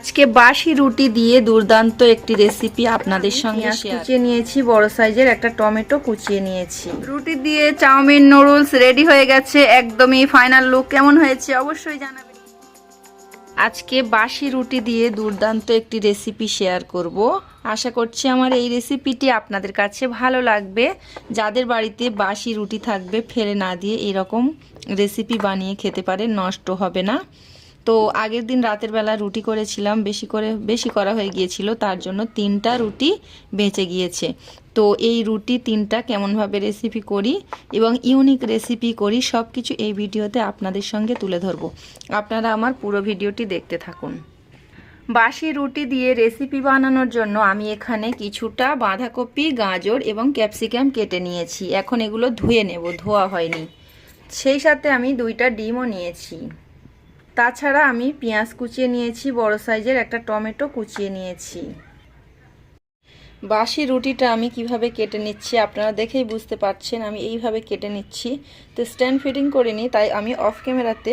আজকে বাসি রুটি দিয়ে দুর্দান্ত একটি রেসিপি আপনাদের সঙ্গে কুচিয়ে নিয়েছি বড় সাইজের একটা টমেটো কুচিয়ে নিয়েছি। রুটি দিয়ে চাউমিন নুডলস রেডি হয়ে গেছে একদমই ফাইনাল লুক কেমন হয়েছে অবশ্যই জানাবেন। আজকে বাসি রুটি দিয়ে দুর্দান্ত একটি রেসিপি শেয়ার করব। আশা করছি আমার এই রেসিপিটি আপনাদের কাছে ভালো লাগবে। যাদের বাড়িতে বাসি রুটি থাকবে ফেলে না দিয়ে এরকম রেসিপি বানিয়ে খেতে পারে নষ্ট হবে না। তো আগের দিন রাতের বেলা রুটি করেছিলাম, বেশি করে, বেশি করা হয়ে গিয়েছিল, তার জন্য তিনটা রুটি বেঁচে গিয়েছে। তো এই রুটি তিনটা কেমনভাবে রেসিপি করি এবং ইউনিক রেসিপি করি সব কিছু এই ভিডিওতে আপনাদের সঙ্গে তুলে ধরবো। আপনারা আমার পুরো ভিডিওটি দেখতে থাকুন। বাসি রুটি দিয়ে রেসিপি বানানোর জন্য আমি এখানে কিছুটা বাঁধাকপি, গাজর এবং ক্যাপসিকাম কেটে নিয়েছি। এখন এগুলো ধুয়ে নেব, ধোয়া হয়নি। সেই সাথে আমি দুইটা ডিমও নিয়েছি। তাছাড়া আমি পেঁয়াজ কুচিয়ে নিয়েছি, বড় সাইজের একটা টমেটো কুচিয়ে নিয়েছি। বাসি রুটিটা আমি কীভাবে কেটে নিচ্ছি আপনারা দেখেই বুঝতে পারছেন, আমি এইভাবে কেটে নিচ্ছি। তো স্ট্যান্ড ফিটিং করিনি তাই আমি অফ ক্যামেরাতে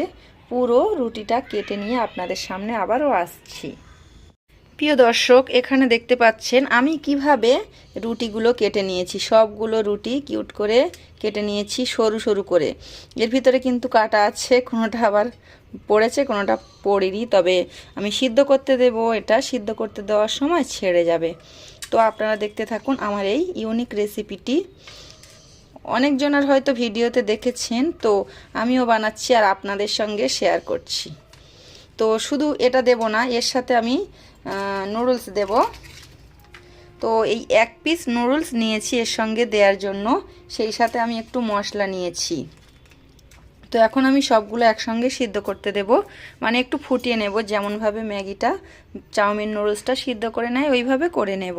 পুরো রুটিটা কেটে নিয়ে আপনাদের সামনে আবারও আসছি। প্রিয় দর্শক, এখানে দেখতে পাচ্ছেন আমি কীভাবে রুটিগুলো কেটে নিয়েছি। সবগুলো রুটি কিউট করে কেটে নিয়েছি সরু সরু করে। এর ভিতরে কিন্তু কাটা আছে, কোনোটা আবার পড়েছে, কোনোটা পড়িনি, তবে আমি সিদ্ধ করতে দেব এটা, সিদ্ধ করতে দেওয়ার সময় ছেড়ে যাবে। তো আপনারা দেখতে থাকুন আমার এই ইউনিক রেসিপিটি অনেকজনের হয়তো ভিডিওতে দেখেছেন, তো আমিও বানাচ্ছি আর আপনাদের সঙ্গে শেয়ার করছি। তো শুধু এটা দেব না, এর সাথে আমি নুডলস দেব। তো এই এক পিস নুডলস নিয়েছি এর সঙ্গে দেওয়ার জন্য, সেই সাথে আমি একটু মশলা নিয়েছি। তো এখন আমি সবগুলো একসঙ্গে সিদ্ধ করতে দেব। মানে একটু ফুটিয়ে নেব যেমনভাবে ম্যাগিটা, চাউমিন নুডলসটা সিদ্ধ করে নেয়, ওইভাবে করে নেব।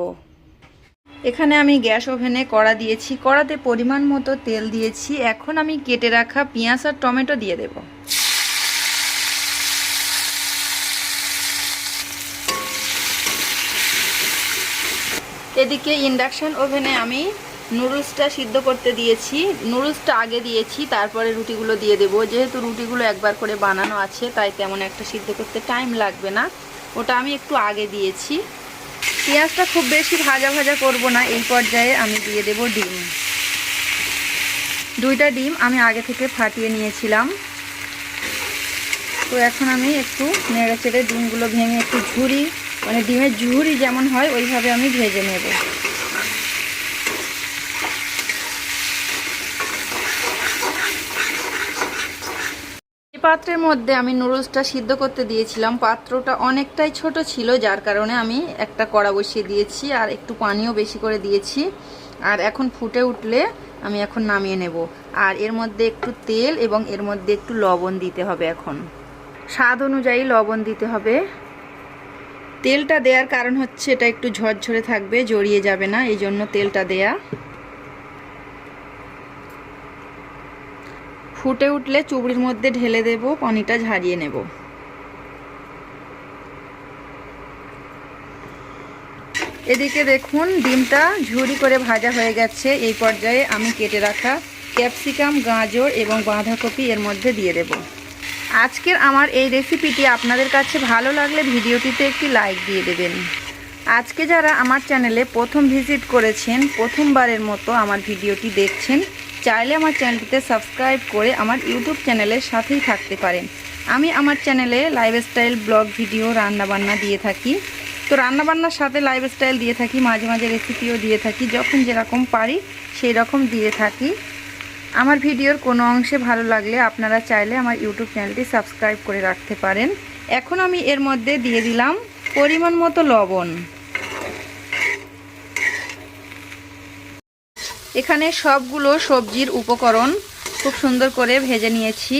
এখানে আমি গ্যাস ওভেনে কড়া দিয়েছি, কড়াতে পরিমাণ মতো তেল দিয়েছি। এখন আমি কেটে রাখা পেঁয়াজ আর টমেটো দিয়ে দেব। এদিকে ইন্ডাকশন ওভেনে আমি নুডলসটা সিদ্ধ করতে দিয়েছি। নুডলসটা আগে দিয়েছি, তারপরে রুটিগুলো দিয়ে দেবো। যেহেতু রুটিগুলো একবার করে বানানো আছে, তাই তেমন একটা সিদ্ধ করতে টাইম লাগবে না। ওটা আমি একটু আগে দিয়েছি। পেঁয়াজটা খুব বেশি ভাজা ভাজা করব না, এই পর্যায়ে আমি দিয়ে দেব ডিম। দুইটা ডিম আমি আগে থেকে ফাটিয়ে নিয়েছিলাম। তো এখন আমি একটু নেড়ে চেড়ে ডিমগুলো ভেঙে একটু ঝুরি মানে ডিমের ঝুরি যেমন হয়, ওইভাবে আমি ভেজে নেব। পাত্রের মধ্যে আমি নুডলসটা সিদ্ধ করতে দিয়েছিলাম। পাত্রটা অনেকটাই ছোট ছিল, যার কারণে আমি একটা কড়া বসিয়ে দিয়েছি আর একটু পানিও বেশি করে দিয়েছি। আর এখন ফুটে উঠলে আমি এখন নামিয়ে নেব। আর এর মধ্যে একটু তেল এবং এর মধ্যে একটু লবণ দিতে হবে এখন। স্বাদ অনুযায়ী লবণ দিতে হবে। তেলটা দেওয়ার কারণ হচ্ছে এটা একটু ঝরঝরে থাকবে, জড়িয়ে যাবে না, এই জন্য তেলটা দেয়া। ফুটে উঠলে চুবড়ির মধ্যে ঢেলে দেব পানিটা ঝারিয়ে নেব। এদিকে দেখুন, ডিমটা ঝুরি করে ভাজা হয়ে গেছে। এই পর্যায়ে আমি কেটে রাখা ক্যাপসিকাম, গাজর এবং বাঁধাকপি এর মধ্যে দিয়ে দেব। আজকের আমার এই রেসিপিটি আপনাদের কাছে ভালো লাগলে ভিডিওটিতে একটি লাইক দিয়ে দেবেন। আজকে যারা আমার চ্যানেলে প্রথম ভিজিট করেছেন, প্রথমবারের মতো আমার ভিডিওটি দেখছেন চাইলে আমার চ্যানেলটিতে সাবস্ক্রাইব করে আমার ইউটিউব চ্যানেলের সাথেই থাকতে পারেন। আমি আমার চ্যানেলে লাইফস্টাইল, ব্লগ, ভিডিও, রান্নাবান্না দিয়ে থাকি। তো রান্নাবান্নার সাথে লাইফস্টাইল দিয়ে থাকি, মাঝে মাঝে রেসিপিও দিয়ে থাকি, যখন যেরকম পারি সেই রকম দিয়ে থাকি। আমার ভিডিওর কোনো অংশে ভালো লাগলে আপনারা চাইলে আমার ইউটিউব চ্যানেলটি সাবস্ক্রাইব করে রাখতে পারেন। এখন আমি এর মধ্যে দিয়ে দিলাম পরিমাণ মতো লবণ। এখানে সবগুলো সবজির উপকরণ খুব সুন্দর করে ভেজে নিয়েছি।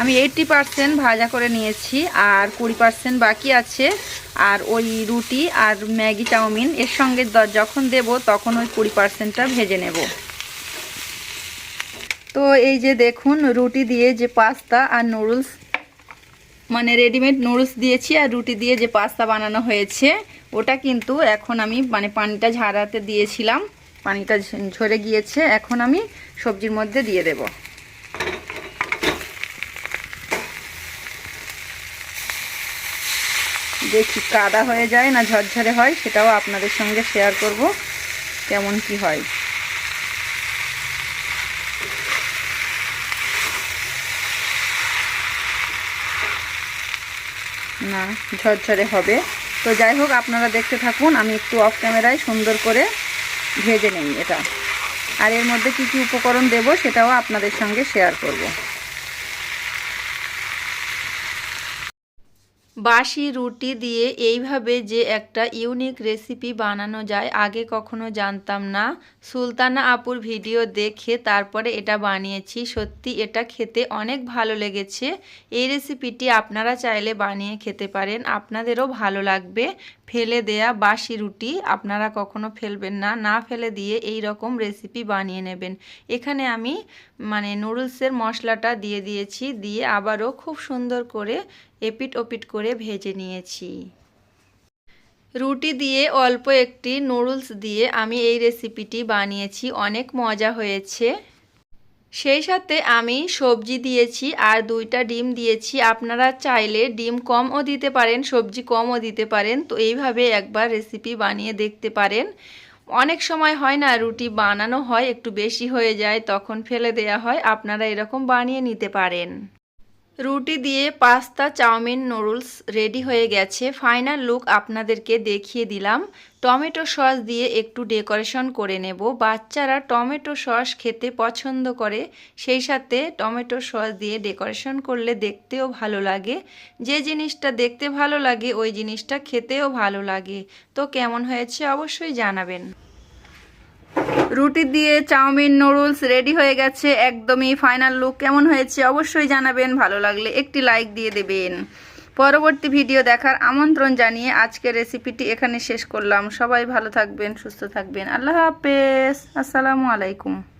আমি এইটটি পারসেন্ট ভাজা করে নিয়েছি আর কুড়ি পারসেন্ট বাকি আছে। আর ওই রুটি আর ম্যাগি চাউমিন, এর সঙ্গে যখন দেব তখন ওই কুড়ি পারসেন্টটা ভেজে নেব। তো এই যে দেখুন, রুটি দিয়ে যে পাস্তা আর নুডলস মানে রেডিমেড নুডলস দিয়েছি আর রুটি দিয়ে যে পাস্তা বানানো হয়েছে, ওটা কিন্তু এখন আমি মানে পানিটা ঝাড়াতে দিয়েছিলাম। পানিটা ঝরে গিয়েছে, এখন আমি সবজির মধ্যে দিয়ে দেব। দেখি কাদা হয়ে যায় না ঝরঝরে হয়, সেটাও আপনাদের সঙ্গে শেয়ার করব কেমন কি হয়। না, ঝরঝরে হবে। তো যাই হোক, আপনারা দেখতে থাকুন, আমি একটু অফ ক্যামেরায় সুন্দর করে ভেজে নেই এটা। আর এর মধ্যে কি কি উপকরণ দেব সেটাও আপনাদের সঙ্গে শেয়ার করব। বাসি রুটি দিয়ে এইভাবে যে একটা ইউনিক রেসিপি বানানো যায়, আগে কখনো জানতাম না। সুলতানা আপুর ভিডিও দেখে তারপরে এটা বানিয়েছি। সত্যি এটা খেতে অনেক ভালো লেগেছে। এই রেসিপিটি আপনারা চাইলে বানিয়ে খেতে পারেন। আপনাদেরও ভালো লাগবে। ফেলে দেয়া বাসি রুটি আপনারা কখনো ফেলবেন না। না ফেলে দিয়ে এই রকম রেসিপি বানিয়ে নেবেন। এখানে আমি মানে নুডলসের মশলাটা দিয়ে দিয়েছি, দিয়ে আবারও খুব সুন্দর করে এপিট ওপিট করে ভেজে নিয়েছি। রুটি দিয়ে অল্প একটি নুডলস দিয়ে আমি এই রেসিপিটি বানিয়েছি। অনেক মজা হয়েছে। সেই সাথে আমি সবজি দিয়েছি আর দুইটা ডিম দিয়েছি। আপনারা চাইলে ডিম কমও দিতে পারেন, সবজি কমও দিতে পারেন। তো এইভাবে একবার রেসিপি বানিয়ে দেখতে পারেন। অনেক সময় হয় না, রুটি বানানো হয়, একটু বেশি হয়ে যায়, তখন ফেলে দেয়া হয়। আপনারা এরকম বানিয়ে নিতে পারেন। রুটি দিয়ে পাস্তা, চাউমিন, নুডলস রেডি হয়ে গেছে। ফাইনাল লুক আপনাদেরকে দেখিয়ে দিলাম। টমেটো সস দিয়ে একটু ডেকোরেশন করে নেব। বাচ্চারা টমেটো সস খেতে পছন্দ করে। সেই সাথে টমেটো সস দিয়ে ডেকোরেশন করলে দেখতেও ভালো লাগে। যে জিনিসটা দেখতে ভালো লাগে, ওই জিনিসটা খেতেও ভালো লাগে। তো কেমন হয়েছে অবশ্যই জানাবেন। রুটি দিয়ে চাউমিন নুডলস রেডি হয়ে গেছে, একদমই ফাইনাল লুক কেমন হয়েছে অবশ্যই জানাবেন, ভালো লাগলে একটি লাইক দিয়ে দেবেন। পরবর্তী ভিডিও দেখার আমন্ত্রণ জানিয়ে আজকের রেসিপিটি এখানে শেষ করলাম। সবাই ভালো থাকবেন, সুস্থ থাকবেন। আল্লাহ হাফেজ। আসসালামু আলাইকুম।